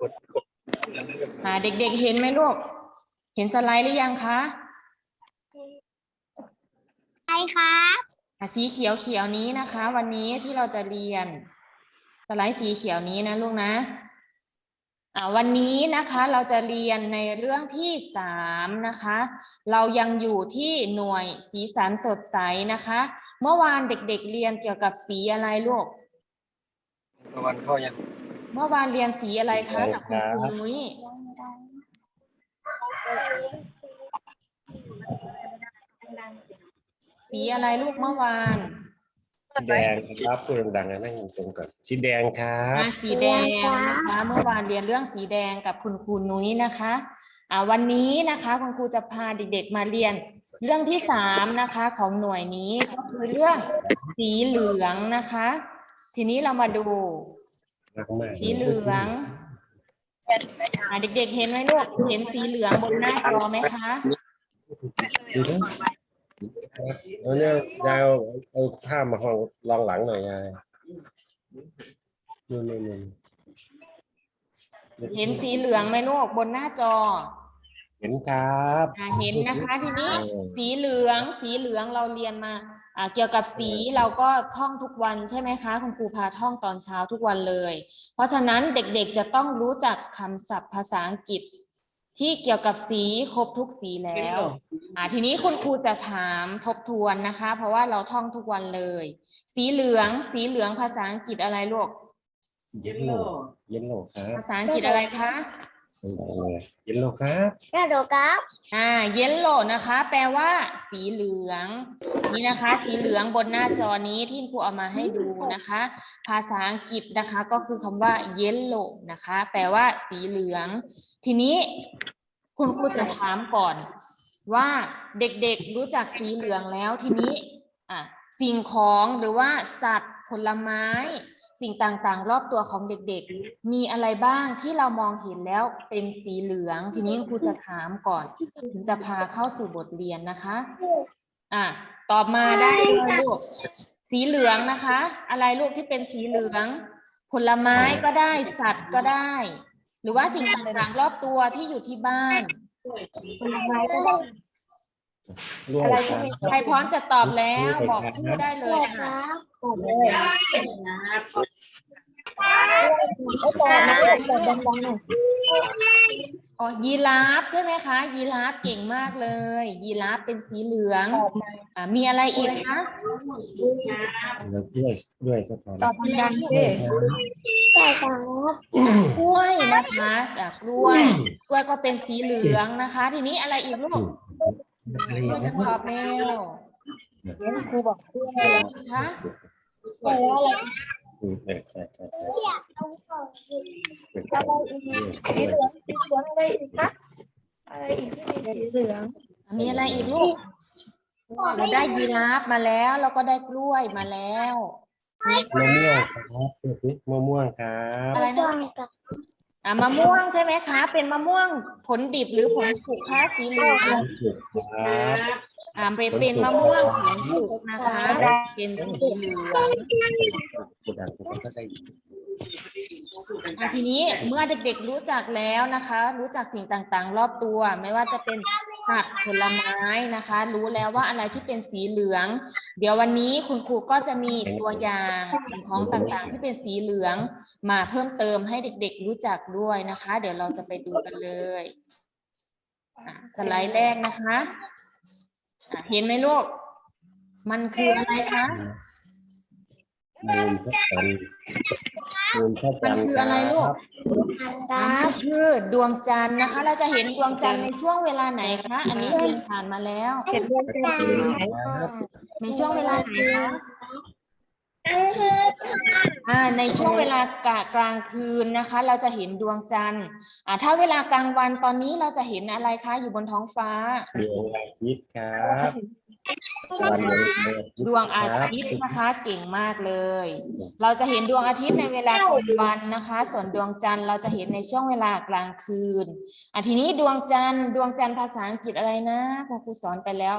กดกดอ่าเด็กๆเห็นไหมลูก เห็นสไลด์หรือยังคะใช่ครับอะสีเขียวเขียวๆนี้นะคะ วันนี้ที่เราจะเรียน สไลด์สีเขียวนี้นะลูกนะอ่าวันนี้นะคะเราจะเรียนในเรื่องที่สามนะคะ เรายังอยู่ที่หน่วยสีสันสดใสนะคะ เมื่อวานเด็กๆเรียนเกี่ยวกับสีอะไรลูก ตะวันเข้ายัง เมื่อวานเรียนสีอะไรคะกับคุณครูนุ้ยสีอะไรลูกเมื่อวานสีแดงครับพูดดังๆนะนั่งตรงๆก่อนสีแดงครับอ่าสีแดงนะคะ เมื่อวานเรียนเรื่องสีแดงกับคุณครูนุ้ยนะคะอ่าวันนี้นะคะคุณครูจะพาเด็กๆมาเรียนเรื่องที่สามนะคะของหน่วยนี้ก็คือเรื่องสีเหลืองนะคะ ทีนี้เรามาดูรักมาก สีเหลืองอ่าเด็กๆเห็นไหมลูกเห็นสีเหลืองบนหน้าจอไหมคะดูนะเอาเนี่ยยายเอาเอาผ้ามาห้องรองหลังหน่อยยายนู่นนู่นนู่นเห็นสีเหลืองไหมลูกบนหน้าจอ เห็นครับอ่าเห็นนะคะทีนี้สีเหลืองสีเหลืองเราเรียนมาอ่า เกี่ยวกับสีเราก็ท่องทุกวันใช่ไหมคะคุณครูพาท่องตอนเช้าทุกวันเลย เพราะฉะนั้นเด็กๆจะต้องรู้จักคำศัพท์ภาษาอังกฤษ ที่เกี่ยวกับสีครบทุกสีแล้วอ่าทีนี้คุณครูจะถามทบทวนนะคะ เพราะว่าเราท่องทุกวันเลย สีเหลืองสีเหลืองภาษาอังกฤษอะไรลูกเย็นโลเย็นโลครับภาษาอังกฤษอะไรคะ เย็นโลครับกระโดดครับอ่าเยลโลนะคะ แปลว่า สีเหลือง นี่นะคะ สีเหลืองบนหน้าจอนี้ที่ครูเอามาให้ดูนะคะ ภาษาอังกฤษนะคะก็คือคำว่า yellow นะคะ แปลว่า สีเหลือง ทีนี้ คุณครูจะถามก่อน ว่าเด็กๆรู้จักสีเหลืองแล้วทีนี้อะสิ่งของหรือว่าสัตว์ผลไม้ สิ่งต่างๆ รอบตัวของเด็กๆ มีอะไรบ้างที่เรามองเห็นแล้วเป็นสีเหลือง ทีนี้ครูจะถามก่อน ถึงจะพาเข้าสู่บทเรียนนะคะ อะตอบมาได้เลยลูกสีเหลืองนะคะ อะไรลูกที่เป็นสีเหลือง ผลไม้ก็ได้สัตว์ก็ได้ หรือว่าสิ่งต่างๆ รอบตัวที่อยู่ที่บ้านผลไม้ก็ได้ ร่วงครับใครพร้อมจะตอบแล้วบอกชื่อได้เลยคค่ะรับตอบเลยก็ตอบนะตอบดังๆหน่อยอ๋อยีราฟใช่ไหมคะ ยีราฟเก่งมากเลย ยีราฟเป็นสีเหลืองตอบมาอะมีอะไรอีกคะแล้วด้วยด้วยสักก่อนตอบดังๆสิใช่ครับกล้วยนะคะอะกล้วยกล้วยก็เป็นสีเหลืองนะคะ ทีนี้อะไรอีกลูก ช่วยกันตอบเร็วงั้นครูบอกด้วยคะแปลว่าอะไรอืมใช่ใช่ใช่ใช่อะไรอีกสีเหลืองสีเหลืองอะไรอีกคะอะไรอีกที่มีสีเหลือง มีอะไรอีกลูก เราได้ยีราฟมาแล้วเราก็ได้กล้วยมาแล้วมีมะม่วงครับเด็กๆมะม่วงครับ อะไรนะอะมะม่วงใช่ไหมคะ เป็นมะม่วงผลดิบหรือผลสุกคะสีเหลืองจุดครับ อ่าเป็นเป็นมะม่วงผลสุกนะคะ เป็นสีเหลืองจุดอ่างผมก็ได้อะ ทีนี้เมื่อเด็กๆรู้จักแล้วนะคะ รู้จักสิ่งต่างๆ รอบตัว ไม่ว่าจะเป็นผักผลไม้นะคะ รู้แล้วว่าอะไรที่เป็นสีเหลือง เดี๋ยววันนี้คุณครูก็จะมีตัวอย่างสิ่งของต่างๆ ที่เป็นสีเหลือง มาเพิ่มเติมให้เด็ก ๆ รู้จักด้วยนะคะ เดี๋ยวเราจะไปดูกันเลยสไลด์แรกนะคะเห็นไหมลูก มันคืออะไรคะ มูลพระจันทร์มูลพระมัจันนทร์คืออะไรลูกคอันรันี้บคือดวงจันทร์นะคะ เราจะเห็นดวงจันทร์ในช่วงเวลาไหนคะ อันนี้เรียนผ่านมาแล้ว เห็นดวงจันทร์ไหนครับในช่วงเวลาไหนคะอ่าในช่วงเวลากะกลางคืนนะคะ เราจะเห็นดวงจันทร์อ่าถ้าเวลากลางวันตอนนี้เราจะเห็นอะไรคะอยู่บนท้องฟ้าดวงอาทิตย์ครับวัน ดวงอาทิตย์ดวงอาทิตย์นะคะเก่งมากเลย เราจะเห็นดวงอาทิตย์ในเวลากลางวันนะคะ ส่วนดวงจันทร์เราจะเห็นในช่วงเวลากลางคืนอะทีนี้ดวงจันทร์ดวงจันทร์ภาษาอังกฤษอะไรนะคุณครูสอนไปแล้ว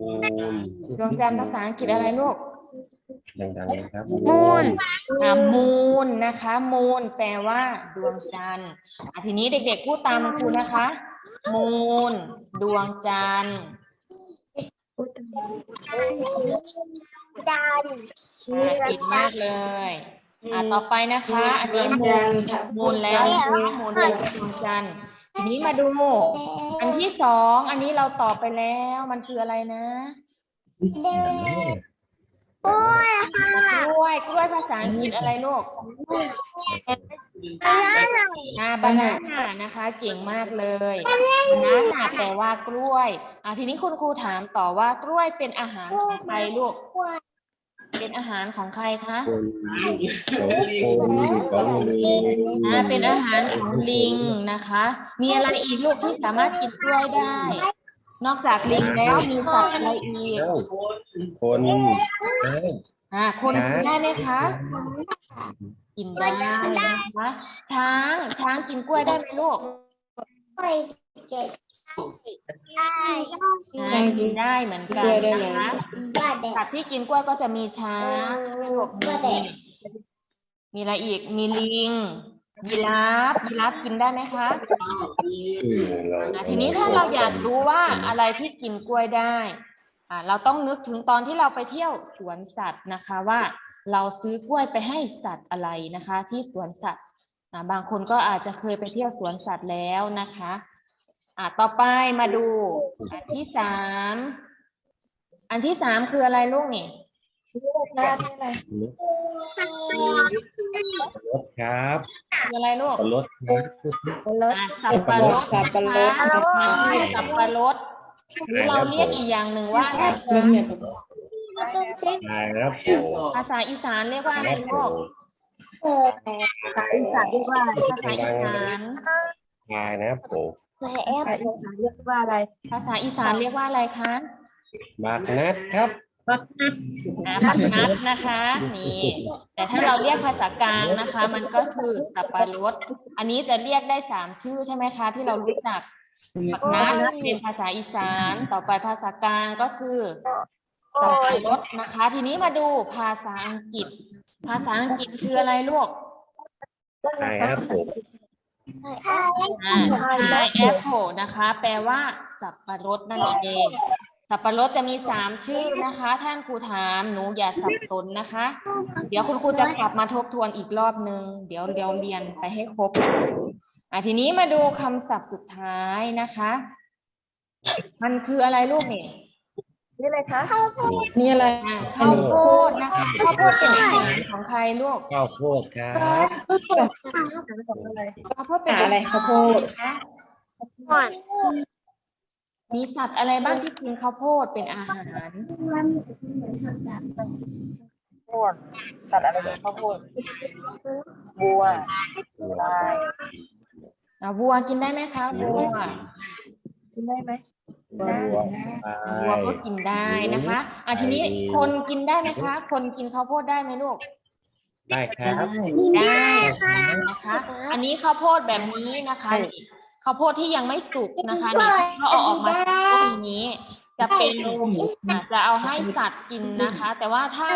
มูลดวงจันทร์ภาษาอังกฤษอะไรลูกดังๆนะครับมูนอ่ามูนนะคะ มูนแปลว่าดวงจันทร์อะทีนี้เด็กๆพูดตามครูนะคะ มูนดวงจันทร์ ดันอะผิดมากเลยอะต่อไปนะคะ อันนี้มูลมูลแล้วนะคะมูนเป็นดวงจันทร์ทีนี้มาดู อันที่สอง อันนี้เราตอบไปแล้ว มันคืออะไรนะ โอ้ยกล้วยกล้วยภาษาอังกฤษอะไรลูกอะไรอ่าบานาน่านะคะ เก่งมากเลยบานาน่าแปลว่ากล้วยอ่าทีนี้คุณครูถามต่อว่ากล้วยเป็นอาหารของใครลูก เป็นอาหารของใครคะคนคนของลิงอ่าเป็นอาหารของลิงนะคะ มีอะไรอีกลูกที่สามารถกินกล้วยได้ นอกจากลิงแล้วมีสัตว์อะไรอีกเอ้าคนได้อ่าคนกินได้ไหมคะกินได้นะคะช้างช้างกินกล้วยได้ไหมลูกไปเก็บได้อ่ากินได้เหมือนกันนะคะบ้าเด็กสัตว์ที่กินกล้วยก็จะมีช้างใช่ไหมลูกบ้าเด็กมีอะไรอีกมีลิง ยีราฟยีราฟกินได้ไหมคะอืมเราอะทีนี้ถ้าเราอยากรู้ว่าอะไรที่กินกล้วยได้อะเราต้องนึกถึงตอนที่เราไปเที่ยวสวนสัตว์นะคะว่า เราซื้อกล้วยไปให้สัตว์อะไรนะคะ ที่สวนสัตว์อะบางคนก็อาจจะเคยไปเที่ยวสวนสัตว์แล้วนะคะอะต่อไปมาดูอันที่สามอันที่สามคืออะไรลูกนี่ได้อะไรรถครับ คืออะไรลูกรถครับรถ อะสับปะรดสับปะรดนะคะมันคือสับปะรดหรือเราเรียกอีกอย่างหนึ่งว่าอะไรเริ่มเนี่ยจุ๊บจิ๊บตายแล้วโผภาษาอีสานเรียกว่าอะไรแล้วโผลูกเออภาษาอีสานเรียกว่าอะไรภาษาอีสานตายนะโผแม่แอปเรียกว่าอะไร ภาษาอีสานเรียกว่าอะไรคะบากนัดครับ อ่าปักนัดนะคะนี่แต่ถ้าเราเรียกภาษากลางนะคะ มันก็คือสับปะรดอันนี้จะเรียกได้สามชื่อใช่ไหมคะที่เรารู้จักปักนัดเป็นภาษาอีสานต่อไปภาษากลางก็คือสับปะรดนะคะ ทีนี้มาดูภาษาอังกฤษ ภาษาอังกฤษคืออะไรลูกตายครับโผอ่า pineapple นะคะ แปลว่าสับปะรดนั่นเอง สับปะรดจะมีสามชื่อนะคะ ท่านครูถามหนูอย่าสับสนนะคะ เดี๋ยวคุณครูจะกลับมาทบทวนอีกรอบนึง เดี๋ยวเดี๋ยวเรียนไปให้ครบอะทีนี้มาดูคำศัพท์สุดท้ายนะคะ มันคืออะไรลูกเนี่ยนี่เลยคะนี่อะไรอะข้าวโพดนะคะข้าวโพดเป็นอาหารของใครลูกข้าวโพดครับอะไรข้าวโพดเป็นอะไรข้าวโพดคะก่อน มีสัตว์อะไรบ้างที่กินข้าวโพดเป็นอาหารโพดสัตว์อะไรเป็นข้าวโพดบัวอะวัวกินได้ไหมคะวัวกินได้ไหมบัวตาวัวยก็กินได้นะคะอะทีนี้คนกินได้ไหมคะ คนกินข้าวโพดได้ไหมลูกได้ครับได้นะคะ อันนี้ข้าวโพดแบบนี้นะคะ ข้าวโพดที่ยังไม่สุกนะคะนี่ก็เอาออกมาต้นนี้ จะเป็นอะจะเอาให้สัตว์กินนะคะ แต่ว่าถ้า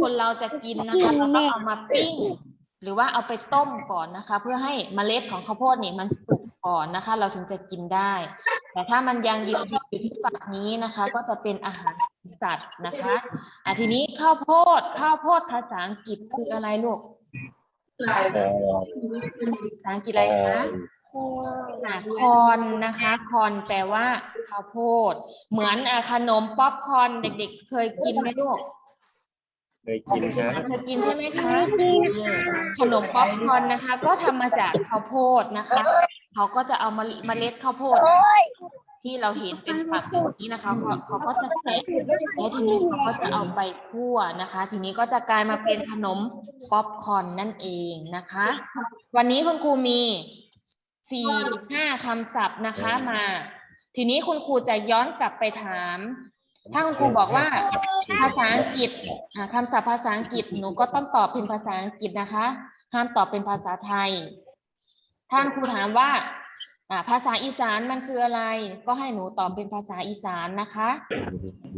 คนเราจะกินนะคะเราต้องเอามาปิ้งหรือว่าเอาไปต้มก่อนนะคะ เพื่อให้เมล็ดของข้าวโพดนี่มันสุกก่อนนะคะ เราถึงจะกินได้ แต่ถ้ามันยังดิบๆอยู่ที่ฝักนี้นะคะ ก็จะเป็นอาหารสัตว์นะคะอะทีนี้ข้าวโพดข้าวโพดภาษาอังกฤษคืออะไรลูกเอ่อภาษาอังกฤษอะไรคะ อะคอนนะคะคอนแปลว่าข้าวโพด เหมือนอะขนมป๊อปคอร์นเด็ก ๆ เคยกินไหมลูกเคยกินครับเคยกินใช่ไหมคะขนมป๊อปคอร์นนะคะ ก็ทำมาจากข้าวโพดนะคะเขาก็จะเอามาเมล็ดข้าวโพด ที่เราเห็นเป็นฝักแบบนี้นะคะเขาเขาก็จะแคะแล้วทีนี้เขาก็จะเอาไปคั่วนะคะ ทีนี้ก็จะกลายมาเป็นขนมป๊อปคอร์นนั่นเองนะคะ วันนี้คุณครูมี สี่ห้าคำศัพท์นะคะมา ทีนี้คุณครูจะย้อนกลับไปถาม ถ้าคุณครูบอกว่าภาษาอังกฤษอ่าคำศัพท์ภาษาอังกฤษหนูก็ต้องตอบเป็นภาษาอังกฤษนะคะ ห้ามตอบเป็นภาษาไทย ท่านครูถามว่าอ่าภาษาอีสานมันคืออะไร ก็ให้หนูตอบเป็นภาษาอีสานนะคะ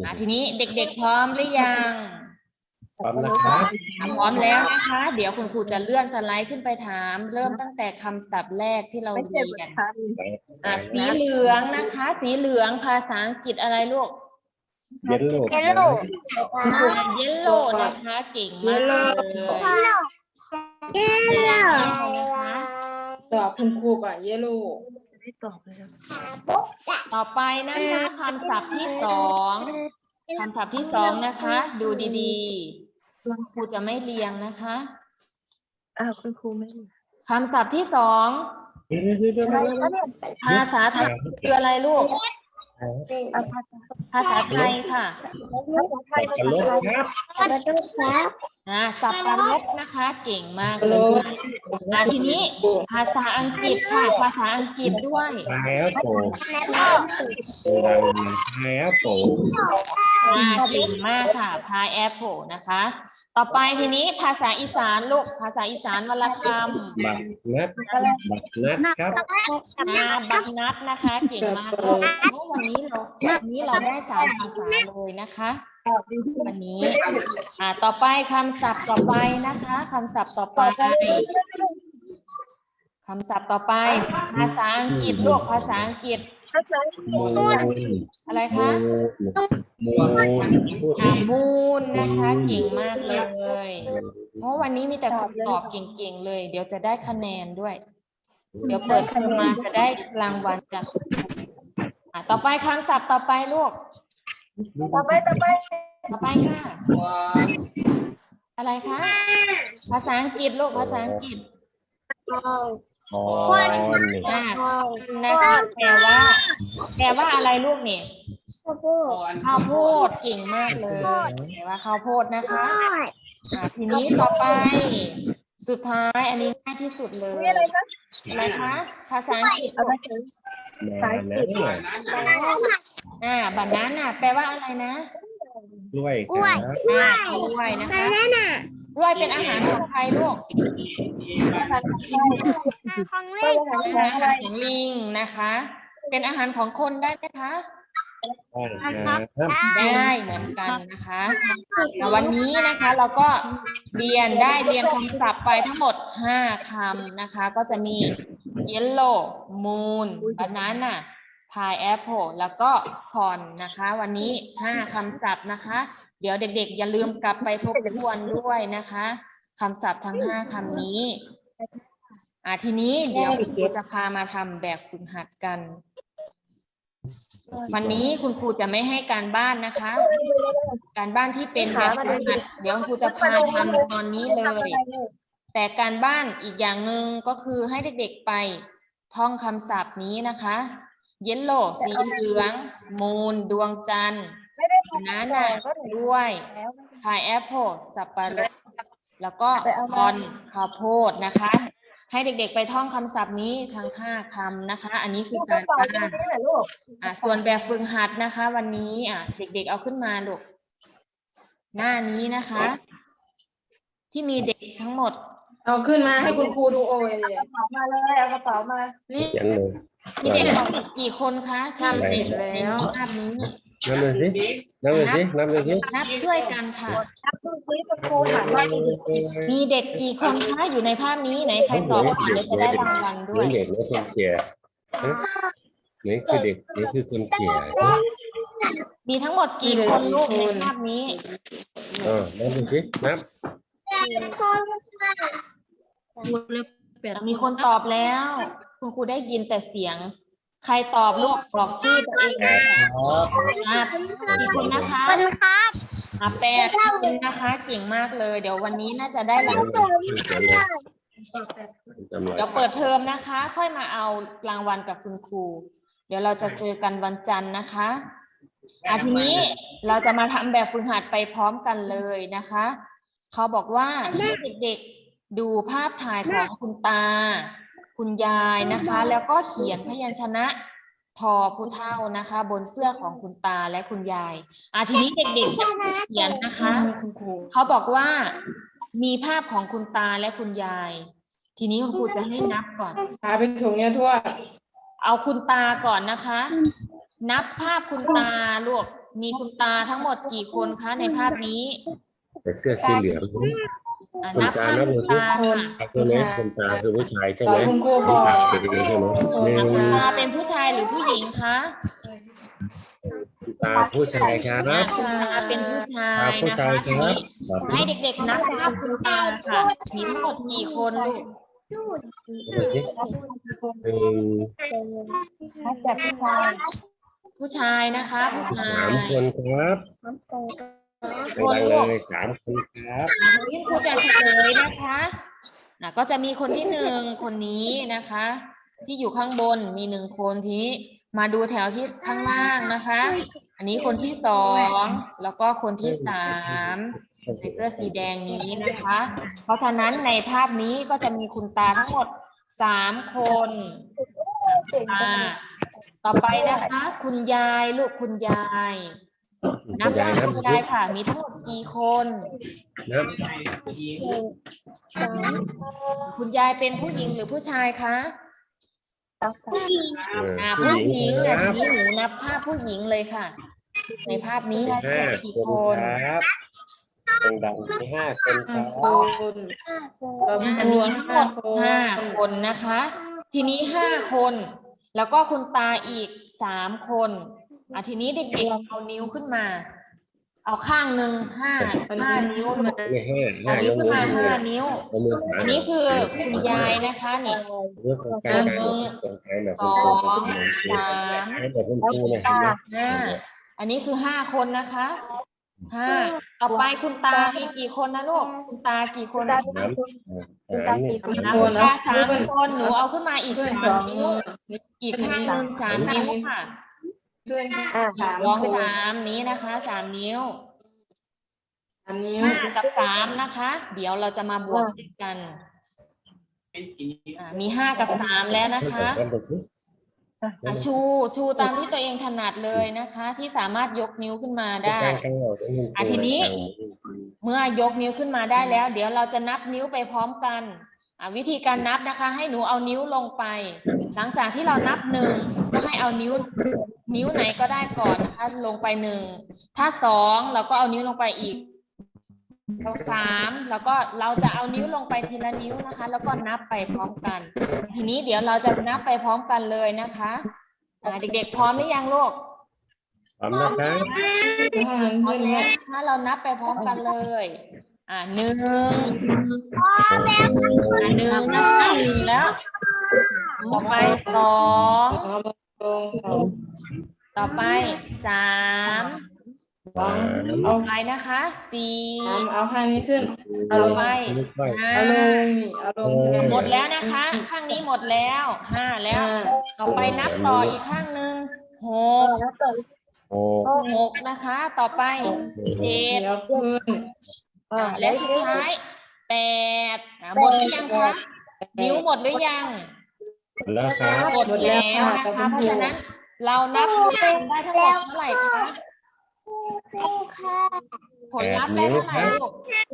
อ่าทีนี้เด็กๆพร้อมหรือยัง พร้อมนะครับอะพร้อมแล้วนะคะ เดี๋ยวคุณครูจะเลื่อนสไลด์ขึ้นไปถาม เริ่มตั้งแต่คำศัพท์แรกที่เราไม่เรีเจ็บยนค่ะอะสีเหลืองนะคะ สีเหลืองภาษาอังกฤษอะไรลูกเย็นโลกเยลโล่เยลโล่นะคะเก่งมากเลยเยลโล่นะคะตอบคุณครูก่อนเยลูไม่ตอบเลยต่อไปนะคะคำศัพท์ที่สองคำศัพท์ที่สองนะคะ ดูดีๆ ครูจะไม่เรียงนะคะอ้าวคุณครูไม่คำศัพท์ที่สองเดี๋ยวเดี๋ยวเดี๋ยวอะไรเดี๋ยวคะเนี่ยภาษาไทยคืออะไรลูกเอา ภาษาภาษาไทยค่ะไทยสับปะรดครับภาษาครับอ่าสับปะรดนะคะ เก่งมากเลยอ่าทีนี้ภาษาอังกฤษค่ะ ภาษาอังกฤษด้วยพายแอปเปิลพายแอปเปิลอ่าเก่งมากค่ะพายแอปเปิลนะคะ ต่อไปทีนี้ภาษาอีสานลูกภาษาอีสานวันละคำบักนัดบักนัดครับอ่าบักนัดนะคะเก่งมากเลยโอ้วันนี้เราวันนี้เราได้สามภาษาเลยนะคะวันนี้อ่าต่อไปคำศัพท์ต่อไปนะคะคำศัพท์ต่อไป คำศัพท์ต่อไป ภาษาอังกฤษลูกภาษาอังกฤษ ภาษามูนอะไรมูคะนมูนพูดอ่ามูนนะคะ เก่งมากเลยเพราะวันนี้มีแต่คนตอบเก่งๆเลย เดี๋ยวจะได้คะแนนด้วย เดี๋ยวเปิดเทอมมาจะได้รางวัลจากคุณครูอะต่อไปคำศัพท์ต่อไปลูก ต่อไปต่อไปต่อไปค่ะ อะไรคะ ภาษาอังกฤษลูกภาษาอังกฤษ คอนนี่อ่านะคะแปลว่าแปลว่าอะไรลูกเนี่ยข้าวโพดเก่งมากเลยแปลว่าข้าวโพดนะคะอ่าทีนี้ต่อไป สุดท้ายอันนี้ง่ายที่สุดเลยนี่อะไรคะอะไรคะภาษาอังกฤษเอาไปถึงมาแล้วหน่อยอ่าบานาน่ะแปลว่าอะไรนะกล้วยครับอ่ากล้วยนะคะกล้วยเป็นอาหารของใครลูก ของเล่นของอาหารของลิงนะคะ เป็นอาหารของคนได้ไหมคะได้ครับได้เหมือนกันนะคะแต่วันนี้นะคะเราก็เรียนได้เรียนคำศัพท์ไปทั้งหมด 5คำนะคะ ก็จะมี yellow moon banana pineapple แล้วก็ corn นะคะ วันนี้ 5คำศัพท์นะคะ เดี๋ยวเด็กๆ อย่าลืมกลับไปทบทวนด้วยนะคะ คำศัพท์ทั้ง5คำนี้ อ่าทีนี้เดี๋ยวครูจะพามาทำแบบฝึกหัดกัน วันนี้คุณครูจะไม่ให้การบ้านนะคะ การบ้านที่เป็นแบบฝึกหัดเดี๋ยวคุณครูจะพาทำตอนนี้เลย แต่การบ้านอีกอย่างหนึ่งก็คือให้เด็กๆไปท่องคำศัพท์นี้นะคะ เยลโล่สีเหลือง มูน ดวงจันทร์ไม่ได้บานาทำน่าก็ถึงด้วยแล้วพายแอปเปิลสับปะรด แล้วก็ไปเอาคมาอนข้าวโพดนะคะ ให้เด็กๆไปท่องคำศัพท์นี้ทั้งห้าคำนะคะ อันนี้คือการต่อบ้าตรงนนี้แหละลูกอะส่วนแบบฝึกหัดนะคะ วันนี้อะเด็ก ๆ เอาขึ้นมาลูกหน้านี้นะคะ ที่มีเด็กทั้งหมด เอาขึ้นมาให้คุณครูดูโอ้ยกระเป๋ามาเลยเอากระเป๋ามานี่ยันเลยมีเด็กทั้งหมดกี่คนคะที่ทำเสร็จแล้วภาพนี้ นับเลยสินับเลยสินับเลยสินับช่วยกันค่ะนับดูซิคุณครูถามว่ามีเด็กกี่คนคะอยู่ในภาพนี้ไหนใครตอบก่อนเดี๋ยวจะได้รางวัลด้วยนี่เด็กนี่คนแก่นี่คือเด็กนี่คือคนแก่มีทั้งหมดกี่คนลูกในภาพนี้เออนับเลยสินับมีคนตอบแล้ว คุณครูได้ยินแต่เสียง ใครตอบลูกบอกชื่อตัวเองเลยค่ะอะกี่คนนะคะคนครับอะแปดคนนะคะเก่งมากเลย เดี๋ยววันนี้น่าจะได้รางวัลจำเลยเดี๋ยวเปิดเทอมนะคะ ค่อยมาเอารางวัลกับคุณครู เดี๋ยวเราจะเจอกันวันจันทร์นะคะอะทีนี้เราจะมาทำแบบฝึกหัดไปพร้อมกันเลยนะคะเขาบอกว่าให้เด็กๆดูภาพถ่ายของคุณตา คุณยายนะคะ แล้วก็เขียนพยัญชนะทอผู้เท่านะคะ บนเสื้อของคุณตาและคุณยายอะทีนี้เด็กๆจะเขียนนะคะคุณครูเขาบอกว่ามีภาพของคุณตาและคุณยาย ทีนี้คุณครูจะให้นับก่อนพาไปถุงเนี่ยทั่ว เอาคุณตาก่อนนะคะ นับภาพคุณตาลูกมีคุณตาทั้งหมดกี่คนคะในภาพนี้ แต่เสื้อสีเหลือง อะคุณนับตาห้านับคุดูณสิตาค่ะใช่ไหมคุณตาคือผู้ชายใช่ไหต่อมคุณครูบผู้อกชายเป็นอย่างนี้ใช่ไหมหนึ่งคุณตาเป็นผู้ชายหรือผู้หญิงคะคุณตาผู้ชายครับคุณตาเป็นผู้ชาตายผู้นะชาคะยครับครับให้เด็กๆนับภาพคุณตาค่ะมีทั้งหมดกี่คนลูกดูสิหนึ่งมาจากผู้ชายผู้ชายนะคะผู้ชาสามยคนครับ น้ำโตดังๆเลยสามคนครับทีนี้ครูจะเฉลยนะคะอะก็จะมีคนที่หนึ่งคนนี้นะคะ ที่อยู่ข้างบนมีหนึ่งคนทีนี้มาดูแถวที่ข้างล่างนะคะ อันนี้คนที่สองแล้วก็คนที่สามในเสื้อสีแดงนี้นะคะ เพราะฉะนั้นในภาพนี้ก็จะมีคุณตาทั้งหมดสามคนเก่งจัอ่าต่อไปนะคะ คุณยายลูกคุณยาย นับยายได้นับดูได้ค่ะ มีทั้งหมดกี่คนนับสามคุณยายเป็นผู้หญิงหรือผู้ชายคะสามผู้หญิงเอออ่าผู้ผู้หญิงหญิงคอะรับชี้หนูนับภาพผู้หญิงเลยค่ะ ในภาพนี้มีห้ากี่คคนนครับดังๆมีห้าคนครับคุณห้าคนต่อคุณอัคนรูนี้ทั้งหมห้าดคห้านคนนะคะ ทีนี้ห้าคน แล้วก็คุณตาอีกสามคน อะทีนี้เด็กๆเอานิ้วขึ้นมา เอาข้างหนึ่งห้าอันห้านี้นิ้วมานี่ห้าเอาห้ายนิ้วกขึ้นมือมาขึ้นห้ามานิ้ว เอามือขวาอันนี้คือคุณยายนะคะนี่ เรื่องของการการของการแบบสองสามให้แบบคุณครูเนี่ยเห็นไหมห้าอันนี้คือห้าคนนะคะห้าต่อไปคุณตามีกี่คนนะลูกคุณตากี่คนตานะเป็นสามคนสามนี่คุณนะครูคุณนะตาสามเพื่อนคนหนูเอาขึ้นมาอีกเพื่อนสาสมองนิ้วอีกข้างหนึ่งสามนิ้วค่ะ เพื่อนอ่าสามสองคนสามนี้นะคะสามนิ้วสามนิ้ว ห้ากับสามนะคะ เดี๋ยวเราจะมาบวกเลขกันอ่ามีห้ากับสามแล้วนะคะกันดูสิอะชูชูตามที่ตัวเองถนัดเลยนะคะ ที่สามารถยกนิ้วขึ้นมาได้การกันเราอะทีนี้ เมื่อยกนิ้วขึ้นมาได้แล้ว เดี๋ยวเราจะนับนิ้วไปพร้อมกันอะ วิธีการนับนะคะ ให้หนูเอานิ้วลงไป หลังจากที่เรานับหนึ่งก็ให้เอานิ้วนิ้วไหนก็ได้ก่อนนะคะลงไปหนึ่งถ้าสองเราก็เอานิ้วลงไปอีกเราสามแล้วก็เราจะเอานิ้วลงไปทีละนิ้วนะคะ แล้วก็นับไปพร้อมกัน ทีนี้เดี๋ยวเราจะนับไปพร้อมกันเลยนะคะอ่าเด็กๆพร้อมหรือยังลูกพร้อมนะครับห้ามันพร้อขึ้มนแล้แล้ววนะคะเรานับไปพร้อมกันเลย อ่าหนึ่งอ่าหนึ่งนะคะแล้ว ต่อไปสองต่อไปสามสองต่เอาไปนะคะสี่เอาข้างนี้ขึ้นเอาลงไปเอาห้าลงนี่เอาลงหมดแล้วนะคะ ข้างนี้หมดแล้วห้าแล้วห้าต่อไปนับต่ออีกข้างหนึ่งหกแล้วเปิดโอ้หกนะคะ ต่อไปเจ็ดเดี๋ยวขึ้น อ่าอ่าและสุดท้ายแปดอ่าหมดหรือยังคะนิ้วหมดหรือยังแล้วครับหมดแล้วนะคะเพราะฉะนั้นเรานับรวมกันได้ทั้งหมดเท่าไหร่คะค่ะผลลัพธ์ได้เท่าไหร่ลูกแปด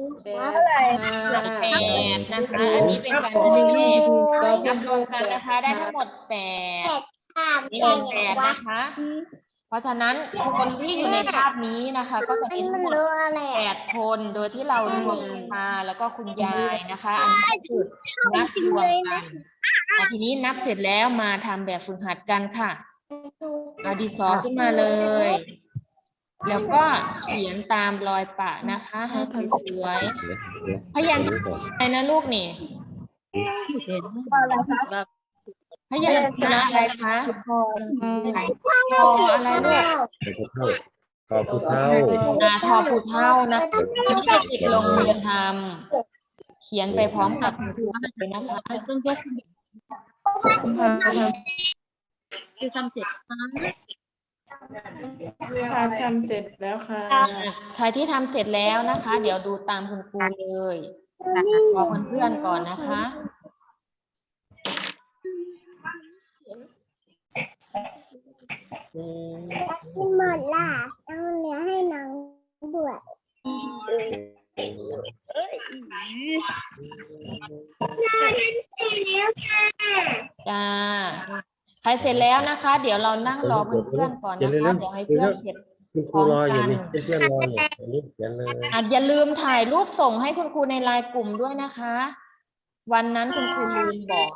เท่าไหร่ห้าแปดนะคะ อันนี้เป็นการนับเลขต่อนับรวมไปกันนะคะ ได้ทั้งหมดแปดค่ะนี่เป็นแปดนะคะ เพราะฉะนั้นคนที่อยู่ในภาพนี้นะคะ ก็จะมีทั้งหมดอะไรแปดคนโดยที่เรารวมคุณตาแล้วก็คุณยายนะคะ อันนี้คือนับรวมกันอะทีนี้นับเสร็จแล้วมาทำแบบฝึกหัดกันค่ะเอาดินสอขึ้นมาเลย แล้วก็เขียนตามรอยปะนะคะให้สวยๆพยัญชนะอะไรนะลูกนี่อะไรคะ พยัญชนะอะไรคะพอพออะไรลูกขอบคุณเท่าอ่าทอผูเท่านะคะทีนี้จะติดลงมือทำเขียนไปพร้อมกับคุณครูเลยนะคะคือทำเสร็จครับทำเสร็จแล้วค่ะ ใครที่ทำเสร็จแล้วนะคะ เดี๋ยวดูตามคุณครูเลยรอเพื่อนๆก่อนนะคะ หมดล่ะเอาเนื้อให้น้องด้วยจ้าใครเสร็จแล้วนะคะ เดี๋ยวเรานั่งรอเพื่อนๆก่อนนะคะ เดี๋ยวให้เพื่อนเสร็จคุณครูรออยู่นี่เพื่อนๆรออยู่อันนี้เขียนเลยอาจอย่าลืมถ่ายรูปส่งให้คุณครูในไลน์กลุ่มด้วยนะคะ วันนั้นคุณครูลืมบอก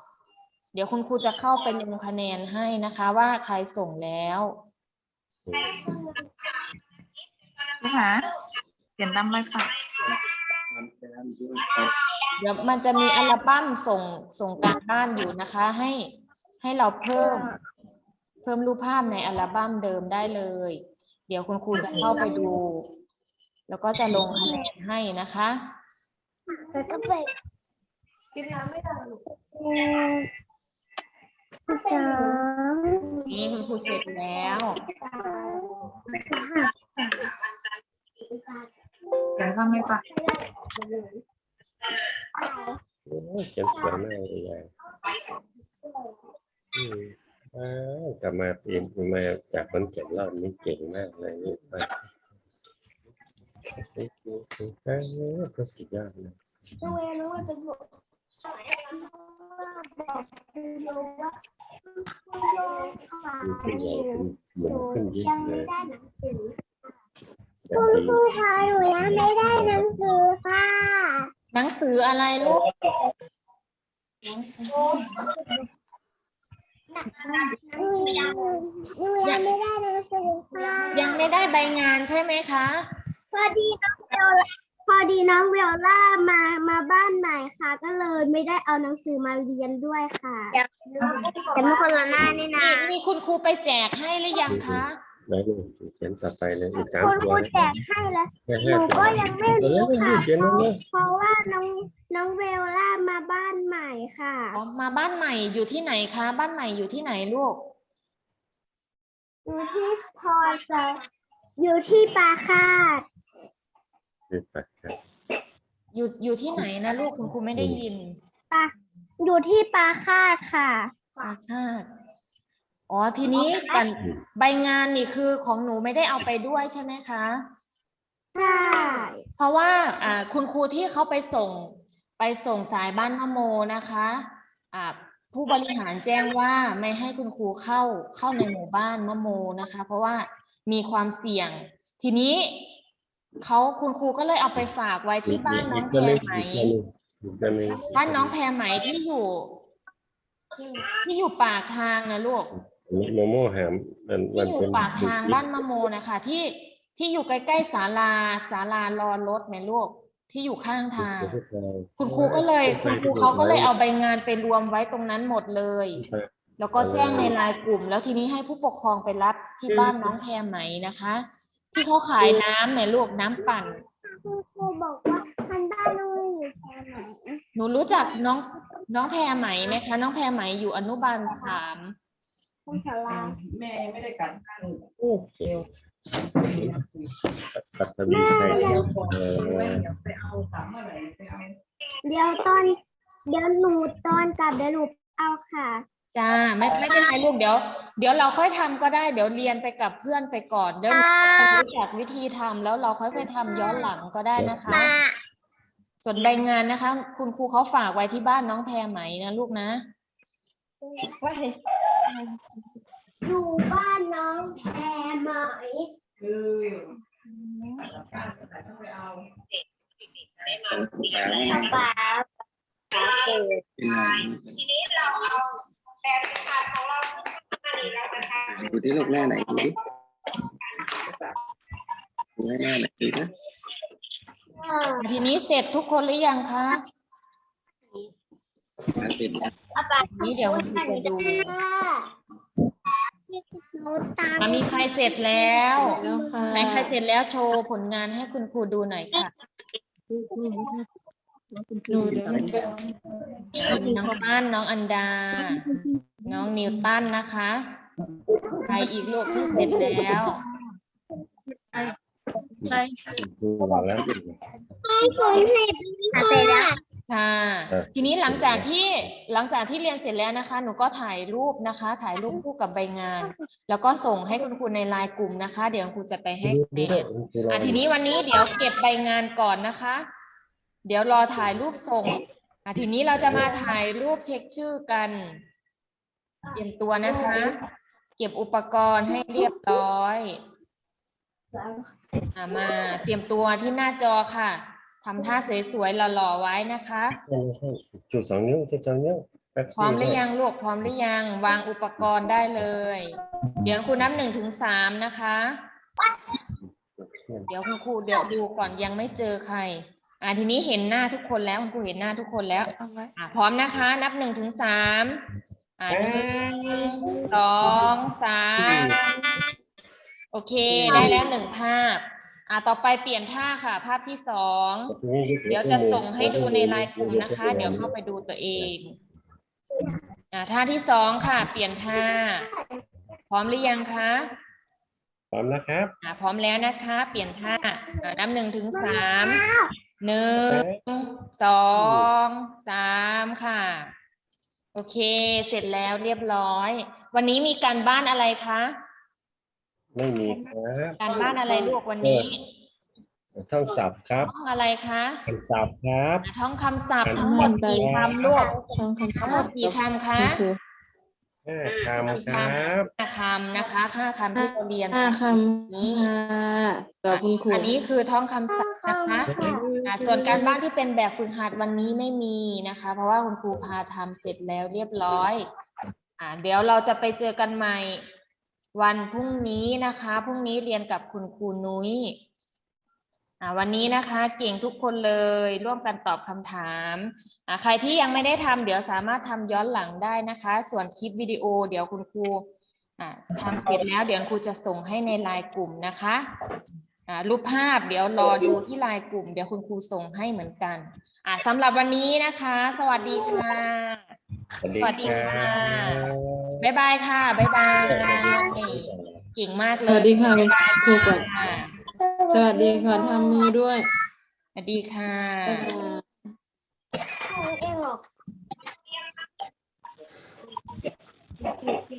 เดี๋ยวคุณครูจะเข้าไปลงคะแนนให้นะคะว่าใครส่งแล้วนะคะเขียนตามเลยค่ะมันจะทำด้วยครับเดี๋ยวมันจะมีอัลบั้มส่งส่งการบ้านอยู่นะคะ ให้ให้เราเพิ่ม เพิ่มรูปภาพในอัลบั้มเดิมได้เลย เดี๋ยวคุณครูจะเข้าไปดู แล้วก็จะลงคะแนนให้นะคะแต่ก็ไปกินน้ำไม่ได้ หรอกสามนี่คุณครูเสร็จแล้วเขียนตามเลยค่ะโอ้ยเขียนสวยมากเลยยายอืมอ้าวกลับมาเองมาจากคนเขียนรอบนี้เก่งมากเลยนี่ไปเอ้ยก็สุดยอดเลยน้องเวน้องเวเป็น บอกบอกคือรู้ว่าคุณโยค่ะมีขึ้นใหญ่ขึ้นหมุนขึ้นเยอะยังเลไม่ยได้หนังสือแบบคุณนี้ครูคะหนูยังไม่ได้หนังสือค่ะหนังสืออะไรลูกหนูยังไม่ได้หนังสือค่ะยังไม่ได้ใบงานใช่ไหมคะ พอดีน้องเวลล่าพ อดีน้องเวลล่ามามาบ้านใหม่ค่ะ ก็เลยไม่ได้เอาหนังสือมาเรียนด้วยค่ะแต่ไม่คนละหน้านี่นะมีมีคุณครูไปแจกให้หรือยังคะไหนดูเขียนต่อไปเลยอีกสามคุณคตัวรูนะแจกให้แล้วแค่หห้านูตัวก็ยังไม่เออรู้ค่ะ เขียนนั่นเลยเพราะว่าน้องน้องเวลล่ามาบ้านใหม่ค่ะ อ๋อมาบ้านใหม่อยู่ที่ไหนคะ บ้านใหม่อยู่ที่ไหนลูก อยู่ที่พอจะอยู่ที่ปาคาด คือตัดครับอยู่อยู่ที่ไหนนะลูกคุณครูไม่ได้ยินปาอยู่ที่ปาคาดค่ะอาคาดอ๋อทีนี้ปันใบงานนี่คือของหนูไม่ได้เอาไปด้วยใช่ไหมคะ ใช่ เพราะว่าอ่าคุณครูที่เขาไปส่งไปส่งสายบ้านมะโมนะคะอ่าผู้บริหารแจ้งว่าไม่ให้คุณครูเข้าเข้าในหมู่บ้านมะโมนะคะ เพราะว่ามีความเสี่ยง ทีนี้ เขาคุณครูก็เลยเอาไปฝากไว้ที่บ้านน้องแพรไหมอีกตัวหนึ่งบ้านน้องแพรไหมที่อยู่ ที่อยู่ปากทางนะลูกโมโม่หามมันมัที่นอยู่เป็นปากทางบ้านมะโมนะคะที่ที่อยู่ใกล้ๆศาลาศาลารอรถไหมลูกที่อยู่ข้างทาง คุณครูก็เลย คุณครูเขาก็เลยเอาใบงานไปรวมไว้ตรงนั้นหมดเลย แล้วก็แจ้งในไลน์กลุ่ม แล้วทีนี้ให้ผู้ปกครองไปรับที่บ้านน้องแพรไหมนะคะ ที่เขาขายน้ำเนี่ยลูกน้ำปั่นคุณครูบอกว่าทันบ้านน้องอยู่แค่ไหนหนูรู้จักน้องน้องแพรไหมไหมคะ น้องแพรไหมอยู่อนุบาลสามคุณศาลาแม่ไม่ได้กันโอ้เจ๋งตัดทวีใช่เออไปเอาถามเมื่อไหร่ไปเอาเดี๋ยวตอน เดี๋ยวหนูตอนกลับเดี๋ยวหนูเอาค่ะ จ้าไม่ไม่เป็นไรลูกเดี๋ยว เดี๋ยวเราค่อยทำก็ได้เดี๋ยวเรียนไปกับเพื่อนไปก่อนเดี๋ยวเราจะรู้จักวิธีทำแล้วเราค่อยไปทำย้อนหลังก็ได้นะคะ ส่วนใบงานนะคะ คุณครูเขาฝากไว้ที่บ้านน้องแพรไหมนะลูกนะอยู่บ้านน้องแพรไหมคือการต้องไปเอาถามว่ามันป้าเป็น ดูที่ลูกหน้าไหนดูดิดูให้หน้าไหนดูนะทีนี้เสร็จทุกคนหรือยังคะงานเสร็จแล้วนี่เดี๋ยวคุณครูจะดูหนูตามอะมีใครเสร็จแล้วไหนใครเสร็จแล้วโชว์ผลงานให้คุณครูดูหน่อยค่ะหนูเดี๋ยวมันจะน้องป้านน้องอันดา น้องนิวตันนะคะใครอีกลูกที่เสร็จแล้วครูบอกแล้วสิคุณให้เสร็จแล้ว ค่ะ เออ ทีนี้หลังจากที่หลังจากที่เรียนเสร็จแล้วนะคะ หนูก็ถ่ายรูปนะคะ ถ่ายรูปคู่กับใบงาน แล้วก็ส่งให้คุณครูในไลน์กลุ่มนะคะ เดี๋ยวคุณครูจะไปให้เด็ก อะทีนี้วันนี้เดี๋ยวเก็บใบงานก่อนนะคะ เดี๋ยวรอถ่ายรูปส่งอะทีนี้เราจะมาถ่ายรูปเช็คชื่อกัน เตรียมตัวนะคะ เก็บอุปกรณ์ให้เรียบร้อยอะมาเตรียมตัวที่หน้าจอค่ะทำท่าสวยๆหล่อๆไว้นะคะ จุดสองนิ้วจุดสองนิ้วแป๊บพร้อมหรือยังลูกพร้อมหรือยังวางอุปกรณ์ได้เลย เดี๋ยวครูนับหนึ่งถึงสามนะคะ เดี๋ยวคุณครูเดี๋ยวดูก่อนยังไม่เจอใคร อ่าทีนี้เห็นหน้าทุกคนแล้วคุณครูเห็นหน้าทุกคนแล้วอ่าพร้อมนะคะ นับหนึ่งถึงสาม อ่าหนึ่งสองสามโอเค ได้แล้วหนึ่งภาพ อ่าต่อไปเปลี่ยนท่าค่ะ ภาพที่สอง เดี๋ยวจะส่งให้ดูในไลน์กลุ่มนะคะ เดี๋ยวเข้าไปดูตัวเอง อ่าท่าที่สองค่ะ เปลี่ยนท่า พร้อมหรือยังคะพร้อมนะครับอ่าพร้อมแล้วนะคะ เปลี่ยนท่าอ่านับหนึ่งถึงสามหนึ่งสองสามค่ะ โอเค เสร็จแล้วเรียบร้อย วันนี้มีการบ้านอะไรคะ ไม่มีครับการบ้านอะไรลูกวันนี้ท่องศัพท์ครับ ท่องอะไรคะคำศัพท์ครับ ท่องคำศัพท์ทั้งหมดกี่คำลูกทั้งหมดกี่คำคะ ห้าคำครับห้าคำนะคะห้าคำที่เราเรียนห้าคนี้ำค่ะต่อคุณครูอันนี้คือท่องคำศัพท์นะคะอ่าส่วนการบ้านที่เป็นแบบฝึกหัดวันนี้ไม่มีนะคะ เพราะว่าคุณครูพาทำเสร็จแล้วเรียบร้อยอ่าเดี๋ยวเราจะไปเจอกันใหม่ วันพรุ่งนี้นะคะพรุ่งนี้เรียนกับคุณครูนุ้ยอ่า วันนี้นะคะเก่งทุกคนเลยร่วมกันตอบคำถามอ่าใครที่ยังไม่ได้ทำเดี๋ยวสามารถทำย้อนหลังได้นะคะ ส่วนคลิปวิดีโอเดี๋ยวคุณครูอ่าทำเสร็จแล้วเดี๋ยวคุณครูจะส่งให้ในไลน์กลุ่มนะคะอ่ารูปภาพเดี๋ยวรอดูที่ไลน์กลุ่ม เดี๋ยวคุณครูส่งให้เหมือนกันอ่าสำหรับวันนี้นะคะ สวัสดีค่ะ สวัสดีสวัสดีคค่ะรับบ๊ายบายค่ะบ๊ายบายเก่งมากเลสยวัสดีค่ะคุณครูก่อนค่ะ สวัสดีค่ะทำมือด้วยสวัสดีค่ะบ๊ายบาย